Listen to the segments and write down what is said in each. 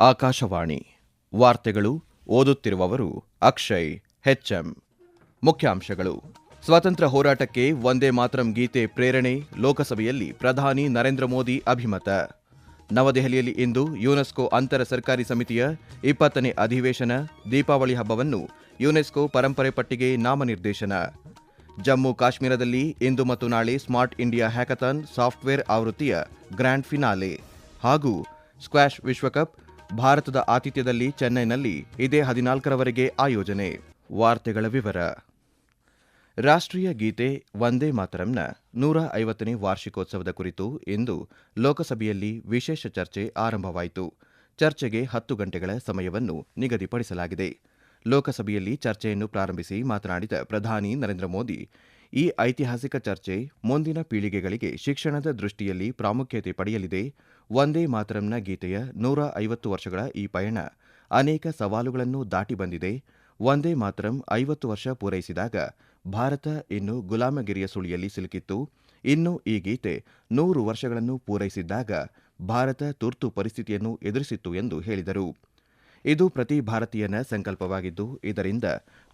ಆಕಾಶವಾಣಿ ವಾರ್ತೆಗಳು ಓದುತ್ತಿರುವವರು ಅಕ್ಷಯ್ ಹೆಚ್ಎಂ ಮುಖ್ಯಾಂಶಗಳು. ಸ್ವಾತಂತ್ರ್ಯ ಹೋರಾಟಕ್ಕೆ ವಂದೇ ಮಾತರಂ ಗೀತೆ ಪ್ರೇರಣೆ, ಲೋಕಸಭೆಯಲ್ಲಿ ಪ್ರಧಾನಿ ನರೇಂದ್ರ ಮೋದಿ ಅಭಿಮತ. ನವದೆಹಲಿಯಲ್ಲಿ ಇಂದು ಯುನೆಸ್ಕೋ ಅಂತರ ಸರ್ಕಾರಿ ಸಮಿತಿಯ ಇಪ್ಪತ್ತನೇ ಅಧಿವೇಶನ, ದೀಪಾವಳಿ ಹಬ್ಬವನ್ನು ಯುನೆಸ್ಕೋ ಪರಂಪರೆ ಪಟ್ಟಿಗೆ ನಾಮನಿರ್ದೇಶನ. ಜಮ್ಮು ಕಾಶ್ಮೀರದಲ್ಲಿ ಇಂದು ಮತ್ತು ನಾಳೆ ಸ್ಮಾರ್ಟ್ ಇಂಡಿಯಾ ಹ್ಯಾಕಥಾನ್ ಸಾಫ್ಟ್ವೇರ್ ಆವೃತ್ತಿಯ ಗ್ರ್ಯಾಂಡ್ ಫಿನಾಲೆ ಹಾಗೂ ಸ್ಕ್ವಾಷ್ ವಿಶ್ವಕಪ್ ಭಾರತದ ಆತಿಥ್ಯದಲ್ಲಿ ಚೆನ್ನೈನಲ್ಲಿ ಇದೇ ಹದಿನಾಲ್ಕರವರೆಗೆ ಆಯೋಜನೆ. ವಾರ್ತೆಗಳ ವಿವರ. ರಾಷ್ಟ್ರೀಯ ಗೀತೆ ವಂದೇ ಮಾತರಂನ ನೂರ ಐವತ್ತನೇ ವಾರ್ಷಿಕೋತ್ಸವದ ಕುರಿತು ಇಂದು ಲೋಕಸಭೆಯಲ್ಲಿ ವಿಶೇಷ ಚರ್ಚೆ ಆರಂಭವಾಯಿತು. ಚರ್ಚೆಗೆ ಹತ್ತು ಗಂಟೆಗಳ ಸಮಯವನ್ನು ನಿಗದಿಪಡಿಸಲಾಗಿದೆ. ಲೋಕಸಭೆಯಲ್ಲಿ ಚರ್ಚೆಯನ್ನು ಪ್ರಾರಂಭಿಸಿ ಮಾತನಾಡಿದ ಪ್ರಧಾನಿ ನರೇಂದ್ರ ಮೋದಿ, ಈ ಐತಿಹಾಸಿಕ ಚರ್ಚೆ ಮುಂದಿನ ಪೀಳಿಗೆಗಳಿಗೆ ಶಿಕ್ಷಣದ ದೃಷ್ಟಿಯಲ್ಲಿ ಪ್ರಾಮುಖ್ಯತೆ ಪಡೆಯಲಿದೆ. ವಂದೇ ಮಾತರಂನ ಗೀತೆಯ ನೂರ ಐವತ್ತು ವರ್ಷಗಳ ಈ ಪಯಣ. ಅನೇಕ ಸವಾಲುಗಳನ್ನು ದಾಟಿ ಬಂದಿದೆ. ವಂದೇ ಮಾತರಂ ಐವತ್ತು ವರ್ಷ ಪೂರೈಸಿದಾಗ ಭಾರತ ಇನ್ನು ಗುಲಾಮಗಿರಿಯ ಸುಳಿಯಲ್ಲಿ ಸಿಲುಕಿತ್ತು. ಇನ್ನು ಈ ಗೀತೆ ನೂರು ವರ್ಷಗಳನ್ನು ಪೂರೈಸಿದ್ದಾಗ ಭಾರತ ತುರ್ತು ಪರಿಸ್ಥಿತಿಯನ್ನು ಎದುರಿಸಿತ್ತು ಎಂದು ಹೇಳಿದರು. ಇದು ಪ್ರತಿ ಭಾರತೀಯನ ಸಂಕಲ್ಪವಾಗಿದ್ದು, ಇದರಿಂದ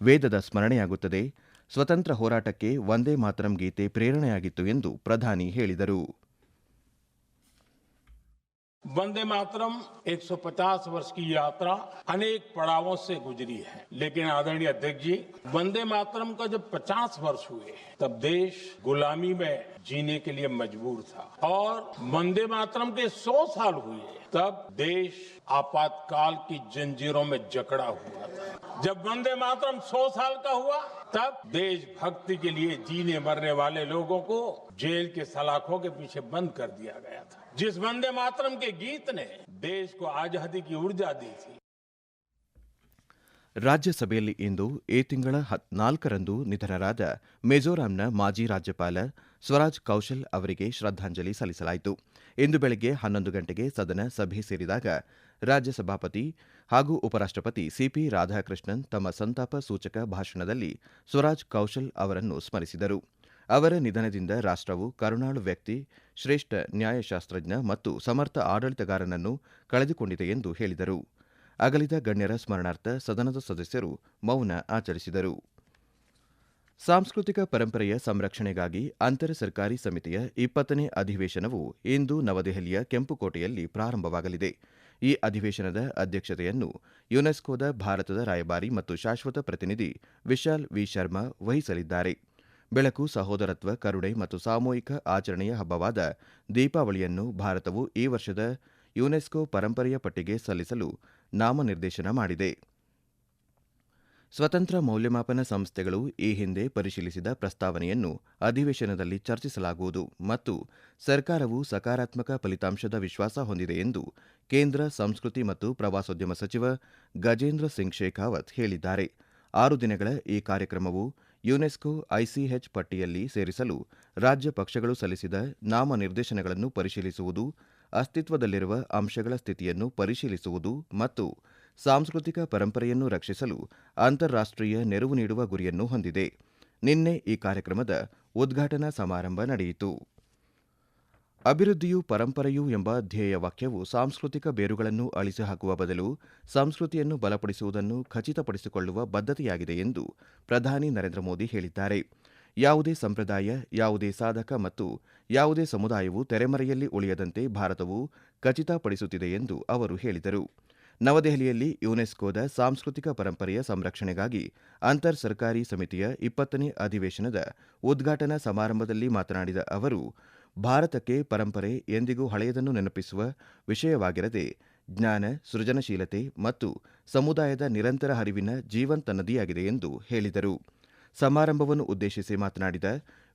ವೇದದ ಸ್ಮರಣೆಯಾಗುತ್ತದೆ. ಸ್ವತಂತ್ರ ಹೋರಾಟಕ್ಕೆ ವಂದೇ ಮಾತರಂ ಗೀತೆ ಪ್ರೇರಣೆಯಾಗಿತ್ತು ಎಂದು ಪ್ರಧಾನಿ ಹೇಳಿದರು. वंदे मातरम 150 वर्ष की यात्रा अनेक पड़ावों से गुजरी है। लेकिन आदरणीय अध्यक्ष जी, वंदे मातरम का जब 50 वर्ष हुए, तब देश गुलामी में जीने के लिए मजबूर था। और वंदे मातरम के 100 साल हुए, तब देश आपातकाल की जंजीरों में जकड़ा हुआ था। जब वंदे मातरम 100 साल का हुआ, तब देशभक्ति के लिए जीने मरने वाले लोगों को जेल के सलाखों के पीछे बंद कर दिया गया था। जिस वंदे मातरम के गीत ने देश को आजादी की ऊर्जा दी थी ರಾಜ್ಯಸಭೆಯಲ್ಲಿ ಇಂದು ಈ ತಿಂಗಳ ನಾಲ್ಕರಂದು ನಿಧನರಾದ ಮಿಜೋರಾಂನ ಮಾಜಿ ರಾಜ್ಯಪಾಲ ಸ್ವರಾಜ್ ಕೌಶಲ್ ಅವರಿಗೆ ಶ್ರದ್ದಾಂಜಲಿ ಸಲ್ಲಿಸಲಾಯಿತು ಇಂದು ಬೆಳಗ್ಗೆ ಹನ್ನೊಂದು ಗಂಟೆಗೆ ಸದನ ಸಭೆ ಸೇರಿದಾಗ ರಾಜ್ಯಸಭಾಪತಿ ಹಾಗೂ ಉಪರಾಷ್ಟಪತಿ ಸಿಪಿ ರಾಧಾಕೃಷ್ಣನ್ ತಮ್ಮ ಸಂತಾಪ ಸೂಚಕ ಭಾಷಣದಲ್ಲಿ ಸ್ವರಾಜ್ ಕೌಶಲ್ ಅವರನ್ನು ಸ್ಮರಿಸಿದರು ಅವರ ನಿಧನದಿಂದ ರಾಷ್ಟ್ರವು ಕರುಣಾಳು ವ್ಯಕ್ತಿ, ಶ್ರೇಷ್ಠ ನ್ಯಾಯಶಾಸ್ತ್ರಜ್ಞ ಮತ್ತು ಸಮರ್ಥ ಆಡಳಿತಗಾರನನ್ನು ಕಳೆದುಕೊಂಡಿದೆ ಎಂದು ಹೇಳಿದರು. ಅಗಲಿದ ಗಣ್ಯರ ಸ್ಮರಣಾರ್ಥ ಸದನದ ಸದಸ್ಯರು ಮೌನ ಆಚರಿಸಿದರು. ಸಾಂಸ್ಕೃತಿಕ ಪರಂಪರೆಯ ಸಂರಕ್ಷಣೆಗಾಗಿ ಅಂತರ ಸರ್ಕಾರಿ ಸಮಿತಿಯ ಇಪ್ಪತ್ತನೇ ಅಧಿವೇಶನವು ಇಂದು ನವದೆಹಲಿಯ ಕೆಂಪುಕೋಟೆಯಲ್ಲಿ ಪ್ರಾರಂಭವಾಗಲಿದೆ. ಈ ಅಧಿವೇಶನದ ಅಧ್ಯಕ್ಷತೆಯನ್ನು ಯುನೆಸ್ಕೋದ ಭಾರತದ ರಾಯಭಾರಿ ಮತ್ತು ಶಾಶ್ವತ ಪ್ರತಿನಿಧಿ ವಿಶಾಲ್ ವಿ. ಶರ್ಮಾ ವಹಿಸಲಿದ್ದಾರೆ. ಬೆಳಕು, ಸಹೋದರತ್ವ, ಕರುಣೆ ಮತ್ತು ಸಾಮೂಹಿಕ ಆಚರಣೆಯ ಹಬ್ಬವಾದ ದೀಪಾವಳಿಯನ್ನು ಭಾರತವು ಈ ವರ್ಷದ ಯುನೆಸ್ಕೋ ಪರಂಪರೆಯ ಪಟ್ಟಿಗೆ ಸಲ್ಲಿಸಲು ನಾಮನಿರ್ದೇಶನ ಮಾಡಿದೆ. ಸ್ವತಂತ್ರ ಮೌಲ್ಯಮಾಪನ ಸಂಸ್ಥೆಗಳು ಈ ಹಿಂದೆ ಪರಿಶೀಲಿಸಿದ ಪ್ರಸ್ತಾವನೆಯನ್ನು ಅಧಿವೇಶನದಲ್ಲಿ ಚರ್ಚಿಸಲಾಗುವುದು ಮತ್ತು ಸರ್ಕಾರವು ಸಕಾರಾತ್ಮಕ ಫಲಿತಾಂಶದ ವಿಶ್ವಾಸ ಹೊಂದಿದೆ ಎಂದು ಕೇಂದ್ರ ಸಂಸ್ಕೃತಿ ಮತ್ತು ಪ್ರವಾಸೋದ್ಯಮ ಸಚಿವ ಗಜೇಂದ್ರ ಸಿಂಗ್ ಶೇಖಾವತ್ ಹೇಳಿದ್ದಾರೆ. ಆರು ದಿನಗಳ ಈ ಕಾರ್ಯಕ್ರಮವು ಯುನೆಸ್ಕೋ ಐಸಿಎಚ್ ಪಟ್ಟಿಯಲ್ಲಿ ಸೇರಿಸಲು ರಾಜ್ಯ ಪಕ್ಷಗಳು ಸಲ್ಲಿಸಿದ ನಾಮನಿರ್ದೇಶನಗಳನ್ನು ಪರಿಶೀಲಿಸುವುದು, ಅಸ್ತಿತ್ವದಲ್ಲಿರುವ ಅಂಶಗಳ ಸ್ಥಿತಿಯನ್ನು ಪರಿಶೀಲಿಸುವುದು ಮತ್ತು ಸಾಂಸ್ಕೃತಿಕ ಪರಂಪರೆಯನ್ನು ರಕ್ಷಿಸಲು ಅಂತಾರಾಷ್ಟ್ರೀಯ ನೆರವು ನೀಡುವ ಗುರಿಯನ್ನು ಹೊಂದಿದೆ. ನಿನ್ನೆ ಈ ಕಾರ್ಯಕ್ರಮದ ಉದ್ಘಾಟನಾ ಸಮಾರಂಭ ನಡೆಯಿತು. ಅಭಿವೃದ್ಧಿಯು ಪರಂಪರೆಯು ಎಂಬ ಧ್ಯೇಯ ವಾಕ್ಯವು ಸಾಂಸ್ಕೃತಿಕ ಬೇರುಗಳನ್ನು ಅಳಿಸಿಹಾಕುವ ಬದಲು ಸಂಸ್ಕೃತಿಯನ್ನು ಬಲಪಡಿಸುವುದನ್ನು ಖಚಿತಪಡಿಸಿಕೊಳ್ಳುವ ಬದ್ಧತೆಯಾಗಿದೆ ಎಂದು ಪ್ರಧಾನಿ ನರೇಂದ್ರ ಮೋದಿ ಹೇಳಿದ್ದಾರೆ. ಯಾವುದೇ ಸಂಪ್ರದಾಯ, ಯಾವುದೇ ಸಾಧಕ ಮತ್ತು ಯಾವುದೇ ಸಮುದಾಯವು ತೆರೆಮರೆಯಲ್ಲಿ ಉಳಿಯದಂತೆ ಭಾರತವು ಖಚಿತಪಡಿಸುತ್ತಿದೆ ಎಂದು ಅವರು ಹೇಳಿದರು. ನವದೆಹಲಿಯಲ್ಲಿ ಯುನೆಸ್ಕೋದ ಸಾಂಸ್ಕೃತಿಕ ಪರಂಪರೆಯ ಸಂರಕ್ಷಣೆಗಾಗಿ ಅಂತರ್ ಸರ್ಕಾರಿ ಸಮಿತಿಯ ಇಪ್ಪತ್ತನೇ ಅಧಿವೇಶನದ ಉದ್ಘಾಟನಾ ಸಮಾರಂಭದಲ್ಲಿ ಮಾತನಾಡಿದ ಅವರು ಭಾರತಕ್ಕೆ ಪರಂಪರೆ ಎಂದಿಗೂ ಹಳೆಯದನ್ನು ನೆನಪಿಸುವ ವಿಷಯವಾಗಿರದೆ, ಜ್ಞಾನ, ಸೃಜನಶೀಲತೆ ಮತ್ತು ಸಮುದಾಯದ ನಿರಂತರ ಹರಿವಿನ ಜೀವಂತ ನದಿಯಾಗಿದೆ ಎಂದು ಹೇಳಿದರು. ಸಮಾರಂಭವನ್ನು ಉದ್ದೇಶಿಸಿ ಮಾತನಾಡಿದ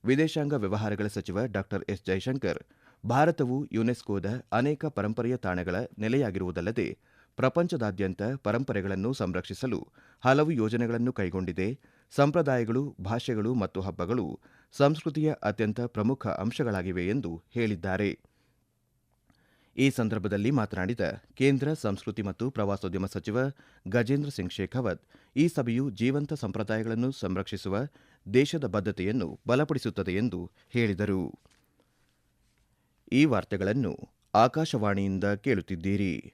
ವಿದೇಶಾಂಗ ವ್ಯವಹಾರಗಳ ಸಚಿವ ಡಾ. ಎಸ್. ಜೈಶಂಕರ್, ಭಾರತವು ಯುನೆಸ್ಕೋದ ಅನೇಕ ಪರಂಪರೆಯ ತಾಣಗಳ ನೆಲೆಯಾಗಿರುವುದಲ್ಲದೆ, ಪ್ರಪಂಚದಾದ್ಯಂತ ಪರಂಪರೆಗಳನ್ನು ಸಂರಕ್ಷಿಸಲು ಹಲವು ಯೋಜನೆಗಳನ್ನು ಕೈಗೊಂಡಿದೆ. ಸಂಪ್ರದಾಯಗಳು, ಭಾಷೆಗಳು ಮತ್ತು ಹಬ್ಬಗಳು ಸಂಸ್ಕೃತಿಯ ಅತ್ಯಂತ ಪ್ರಮುಖ ಅಂಶಗಳಾಗಿವೆ ಎಂದು ಹೇಳಿದ್ದಾರೆ. ಈ ಸಂದರ್ಭದಲ್ಲಿ ಮಾತನಾಡಿದ ಕೇಂದ್ರ ಸಂಸ್ಕೃತಿ ಮತ್ತು ಪ್ರವಾಸೋದ್ಯಮ ಸಚಿವ ಗಜೇಂದ್ರ ಸಿಂಗ್ ಶೇಖಾವತ್, ಈ ಸಭೆಯು ಜೀವಂತ ಸಂಪ್ರದಾಯಗಳನ್ನು ಸಂರಕ್ಷಿಸುವ ದೇಶದ ಬದ್ಧತೆಯನ್ನು ಬಲಪಡಿಸುತ್ತದೆ ಎಂದು ಹೇಳಿದರು. ಈ ವಾರ್ತೆಗಳನ್ನು ಆಕಾಶವಾಣಿಯಿಂದ ಕೇಳುತ್ತಿದ್ದೀರಿ.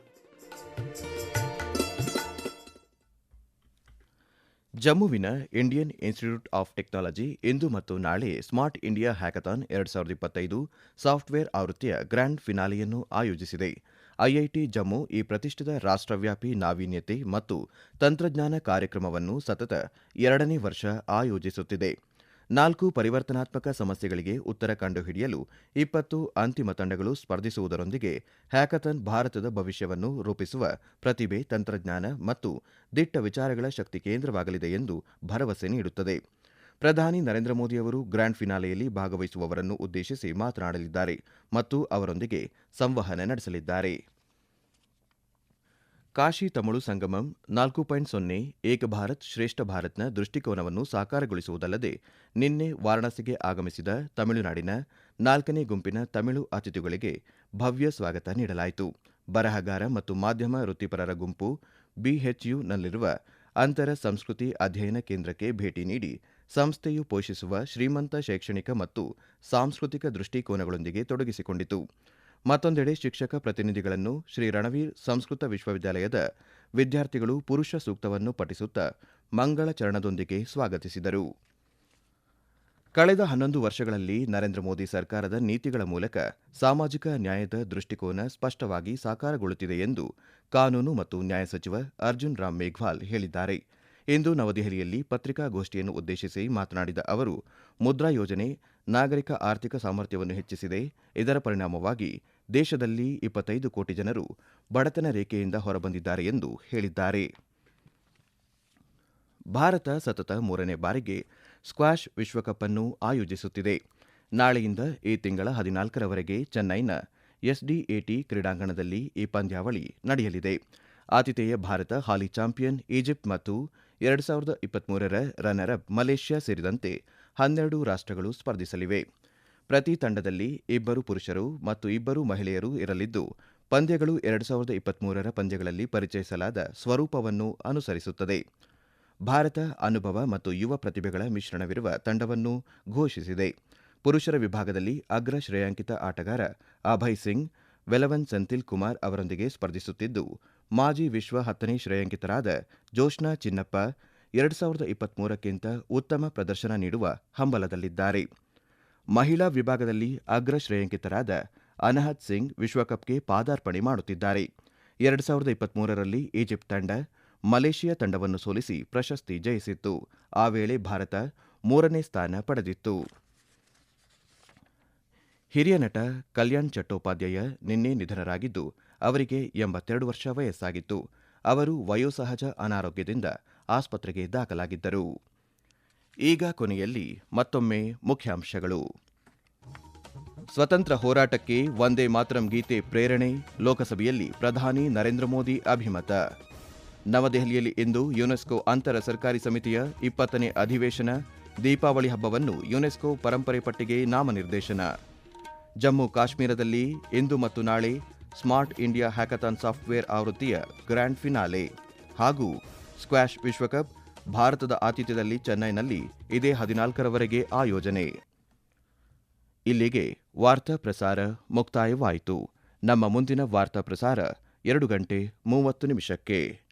ಜಮ್ಮುವಿನ ಇಂಡಿಯನ್ ಇನ್ಸ್ಟಿಟ್ಯೂಟ್ ಆಫ್ ಟೆಕ್ನಾಲಜಿ ಇಂದು ಮತ್ತು ನಾಳೆ ಸ್ಮಾರ್ಟ್ ಇಂಡಿಯಾ ಹ್ಯಾಕಥಾನ್ ಎರಡು ಸಾವಿರದ ಇಪ್ಪತ್ತೈದು ಸಾಫ್ಟ್ವೇರ್ ಆವೃತ್ತಿಯ ಗ್ರ್ಯಾಂಡ್ ಫಿನಾಲಿಯನ್ನು ಆಯೋಜಿಸಿದೆ. ಐಐಟಿ ಜಮ್ಮು ಈ ಪ್ರತಿಷ್ಠಿತ ರಾಷ್ಟ್ರವ್ಯಾಪಿ ನಾವೀನ್ಯತೆ ಮತ್ತು ತಂತ್ರಜ್ಞಾನ ಕಾರ್ಯಕ್ರಮವನ್ನು ಸತತ ಎರಡನೇ ವರ್ಷ ಆಯೋಜಿಸುತ್ತಿದೆ. ನಾಲ್ಕು ಪರಿವರ್ತನಾತ್ಮಕ ಸಮಸ್ಯೆಗಳಿಗೆ ಉತ್ತರ ಕಂಡುಹಿಡಿಯಲು ಇಪ್ಪತ್ತು ಅಂತಿಮ ತಂಡಗಳು ಸ್ಪರ್ಧಿಸುವುದರೊಂದಿಗೆ ಹ್ಯಾಕಥನ್ ಭಾರತದ ಭವಿಷ್ಯವನ್ನು ರೂಪಿಸುವ ಪ್ರತಿಭೆ, ತಂತ್ರಜ್ಞಾನ ಮತ್ತು ದಿಟ್ಟ ವಿಚಾರಗಳ ಶಕ್ತಿ ಕೇಂದ್ರವಾಗಲಿದೆ ಎಂದು ಭರವಸೆ ನೀಡುತ್ತದೆ. ಪ್ರಧಾನಿ ನರೇಂದ್ರ ಮೋದಿ ಅವರು ಗ್ರ್ಯಾಂಡ್ ಫಿನಾಲೆಯಲ್ಲಿ ಭಾಗವಹಿಸುವವರನ್ನು ಉದ್ದೇಶಿಸಿ ಮಾತನಾಡಲಿದ್ದಾರೆ ಮತ್ತು ಅವರೊಂದಿಗೆ ಸಂವಹನ ನಡೆಸಲಿದ್ದಾರೆ. ಕಾಶಿ ತಮಿಳು ಸಂಗಮಂ ನಾಲ್ಕು ಪಾಯಿಂಟ್ ಸೊನ್ನೆ ಏಕ ಭಾರತ್ ಶ್ರೇಷ್ಠ ಭಾರತ್ನ ದೃಷ್ಟಿಕೋನವನ್ನು ಸಾಕಾರಗೊಳಿಸುವುದಲ್ಲದೆ ನಿನ್ನೆ ವಾರಾಣಸಿಗೆ ಆಗಮಿಸಿದ ತಮಿಳುನಾಡಿನ ನಾಲ್ಕನೇ ಗುಂಪಿನ ತಮಿಳು ಅತಿಥಿಗಳಿಗೆ ಭವ್ಯ ಸ್ವಾಗತ ನೀಡಲಾಯಿತು. ಬರಹಗಾರ ಮತ್ತು ಮಾಧ್ಯಮ ವೃತ್ತಿಪರರ ಗುಂಪು ಬಿಎಚ್ಯುನಲ್ಲಿರುವ ಅಂತರ ಸಂಸ್ಕೃತಿ ಅಧ್ಯಯನ ಕೇಂದ್ರಕ್ಕೆ ಭೇಟಿ ನೀಡಿ ಸಂಸ್ಥೆಯು ಪೋಷಿಸುವ ಶ್ರೀಮಂತ ಶೈಕ್ಷಣಿಕ ಮತ್ತು ಸಾಂಸ್ಕೃತಿಕ ದೃಷ್ಟಿಕೋನಗಳೊಂದಿಗೆ ತೊಡಗಿಸಿಕೊಂಡಿತು. ಮತ್ತೊಂದೆಡೆ ಶಿಕ್ಷಕ ಪ್ರತಿನಿಧಿಗಳನ್ನು ಶ್ರೀ ರಣವೀರ್ ಸಂಸ್ಕೃತ ವಿಶ್ವವಿದ್ಯಾಲಯದ ವಿದ್ಯಾರ್ಥಿಗಳು ಪುರುಷ ಸೂಕ್ತವನ್ನು ಪಠಿಸುತ್ತಾ ಮಂಗಳ ಚರಣದೊಂದಿಗೆ ಸ್ವಾಗತಿಸಿದರು. ಕಳೆದ ಹನ್ನೊಂದು ವರ್ಷಗಳಲ್ಲಿ ನರೇಂದ್ರ ಮೋದಿ ಸರ್ಕಾರದ ನೀತಿಗಳ ಮೂಲಕ ಸಾಮಾಜಿಕ ನ್ಯಾಯದ ದೃಷ್ಟಿಕೋನ ಸ್ಪಷ್ಟವಾಗಿ ಸಾಕಾರಗೊಳ್ಳುತ್ತಿದೆ ಎಂದು ಕಾನೂನು ಮತ್ತು ನ್ಯಾಯ ಸಚಿವ ಅರ್ಜುನ್ ರಾಮ್ ಮೇಘ್ವಾಲ್ ಹೇಳಿದ್ದಾರೆ. ಇಂದು ನವದೆಹಲಿಯಲ್ಲಿ ಪತ್ರಿಕಾಗೋಷ್ಠಿಯನ್ನು ಉದ್ದೇಶಿಸಿ ಮಾತನಾಡಿದ ಅವರು, ಮುದ್ರಾ ಯೋಜನೆ ನಾಗರಿಕ ಆರ್ಥಿಕ ಸಾಮರ್ಥ್ಯವನ್ನು ಹೆಚ್ಚಿಸಿದೆ. ಇದರ ಪರಿಣಾಮವಾಗಿ ದೇಶದಲ್ಲಿ ಇಪ್ಪತ್ತೈದು ಕೋಟಿ ಜನರು ಬಡತನ ರೇಖೆಯಿಂದ ಹೊರಬಂದಿದ್ದಾರೆ ಎಂದು ಹೇಳಿದ್ದಾರೆ. ಭಾರತ ಸತತ ಮೂರನೇ ಬಾರಿಗೆ ಸ್ಕ್ವಾಷ್ ವಿಶ್ವಕಪ್ ಅನ್ನು ಆಯೋಜಿಸುತ್ತಿದೆ. ನಾಳೆಯಿಂದ ಈ ತಿಂಗಳ ಹದಿನಾಲ್ಕರವರೆಗೆ ಚೆನ್ನೈನ ಎಸ್ಡಿಎಟಿ ಕ್ರೀಡಾಂಗಣದಲ್ಲಿ ಈ ಪಂದ್ಯಾವಳಿ ನಡೆಯಲಿದೆ. ಆತಿಥೇಯ ಭಾರತ ಹಾಲಿ ಚಾಂಪಿಯನ್ ಈಜಿಪ್ಟ್ ಮತ್ತು ಎರಡು ಸಾವಿರದ ಇಪ್ಪತ್ಮೂರರ ರನ್ನರ್ ಅಪ್ ಮಲೇಷ್ಯಾ ಸೇರಿದಂತೆ ಹನ್ನೆರಡು ರಾಷ್ಟ್ರಗಳು ಸ್ಪರ್ಧಿಸಲಿವೆ. ಪ್ರತಿ ತಂಡದಲ್ಲಿ ಇಬ್ಬರು ಪುರುಷರು ಮತ್ತು ಇಬ್ಬರು ಮಹಿಳೆಯರು ಇರಲಿದ್ದು, ಪಂದ್ಯಗಳು ಎರಡು ಸಾವಿರದ ಇಪ್ಪತ್ಮೂರರ ಪಂದ್ಯಗಳಲ್ಲಿ ಪರಿಚಯಿಸಲಾದ ಸ್ವರೂಪವನ್ನು ಅನುಸರಿಸುತ್ತದೆ. ಭಾರತ ಅನುಭವ ಮತ್ತು ಯುವ ಪ್ರತಿಭೆಗಳ ಮಿಶ್ರಣವಿರುವ ತಂಡವನ್ನು ಘೋಷಿಸಿದೆ. ಪುರುಷರ ವಿಭಾಗದಲ್ಲಿ ಅಗ್ರ ಶ್ರೇಯಾಂಕಿತ ಆಟಗಾರ ಅಭಯ್ ಸಿಂಗ್, ವೆಲವನ್ ಸಂತಿಲ್ ಕುಮಾರ್ ಅವರೊಂದಿಗೆ ಸ್ಪರ್ಧಿಸುತ್ತಿದ್ದು, ಮಾಜಿ ವಿಶ್ವ ಹತ್ತನೇ ಶ್ರೇಯಾಂಕಿತರಾದ ಜೋಷ್ನಾ ಚಿನ್ನಪ್ಪ ಎರಡು ಸಾವಿರದ ಇಪ್ಪತ್ಮೂರಕ್ಕಿಂತ ಉತ್ತಮ ಪ್ರದರ್ಶನ ನೀಡುವ ಹಂಬಲದಲ್ಲಿದ್ದಾರೆ. ಮಹಿಳಾ ವಿಭಾಗದಲ್ಲಿ ಅಗ್ರ ಶ್ರೇಯಾಂಕಿತರಾದ ಅನಹತ್ ಸಿಂಗ್ ವಿಶ್ವಕಪ್ಗೆ ಪಾದಾರ್ಪಣೆ ಮಾಡುತ್ತಿದ್ದಾರೆ. ಎರಡು ಸಾವಿರದ ಇಪ್ಪತ್ಮೂರರಲ್ಲಿ ಈಜಿಪ್ಟ್ ತಂಡ ಮಲೇಷಿಯಾ ತಂಡವನ್ನು ಸೋಲಿಸಿ ಪ್ರಶಸ್ತಿ ಜಯಿಸಿತ್ತು. ಆ ವೇಳೆ ಭಾರತ ಮೂರನೇ ಸ್ಥಾನ ಪಡೆದಿತ್ತು. ಹಿರಿಯ ನಟ ಕಲ್ಯಾಣ್ ಚಟ್ಟೋಪಾಧ್ಯಾಯ ನಿನ್ನೆ ನಿಧನರಾಗಿದ್ದು, ಅವರಿಗೆ ಎಂಬತ್ತೆರಡು ವರ್ಷ ವಯಸ್ಸಾಗಿತ್ತು. ಅವರು ವಯೋಸಹಜ ಅನಾರೋಗ್ಯದಿಂದ ಆಸ್ಪತ್ರೆಗೆ ದಾಖಲಾಗಿದ್ದರು. ಈಗ ಕೊನೆಯಲ್ಲಿ ಮತ್ತೊಮ್ಮೆ ಮುಖ್ಯಾಂಶಗಳು. ಸ್ವತಂತ್ರ ಹೋರಾಟಕ್ಕೆ ಒಂದೇ ಮಾತರಂ ಗೀತೆ ಪ್ರೇರಣೆ, ಲೋಕಸಭೆಯಲ್ಲಿ ಪ್ರಧಾನಿ ನರೇಂದ್ರ ಮೋದಿ ಅಭಿಮತ. ನವದೆಹಲಿಯಲ್ಲಿ ಇಂದು ಯುನೆಸ್ಕೋ ಅಂತರ ಸರ್ಕಾರಿ ಸಮಿತಿಯ ಇಪ್ಪತ್ತನೇ ಅಧಿವೇಶನ, ದೀಪಾವಳಿ ಹಬ್ಬವನ್ನು ಯುನೆಸ್ಕೋ ಪರಂಪರೆ ಪಟ್ಟಿಗೆ ನಾಮನಿರ್ದೇಶನ. ಜಮ್ಮು ಕಾಶ್ಮೀರದಲ್ಲಿ ಇಂದು ಮತ್ತು ನಾಳೆ ಸ್ಮಾರ್ಟ್ ಇಂಡಿಯಾ ಹ್ಯಾಕಥಾನ್ ಸಾಫ್ಟ್ವೇರ್ ಆವೃತ್ತಿಯ ಗ್ರ್ಯಾಂಡ್ ಫಿನಾಲೆ ಹಾಗೂ ಸ್ಕ್ವಾಷ್ ವಿಶ್ವಕಪ್ ಭಾರತದ ಆತಿಥ್ಯದಲ್ಲಿ ಚೆನ್ನೈನಲ್ಲಿ ಇದೇ ಹದಿನಾಲ್ಕರವರೆಗೆ ಆಯೋಜನೆ. ಇಲ್ಲಿಗೆ ವಾರ್ತಾ ಪ್ರಸಾರ ಮುಕ್ತಾಯವಾಯಿತು. ನಮ್ಮ ಮುಂದಿನ ವಾರ್ತಾ ಪ್ರಸಾರ ಎರಡು ಗಂಟೆ ಮೂವತ್ತು ನಿಮಿಷಕ್ಕೆ.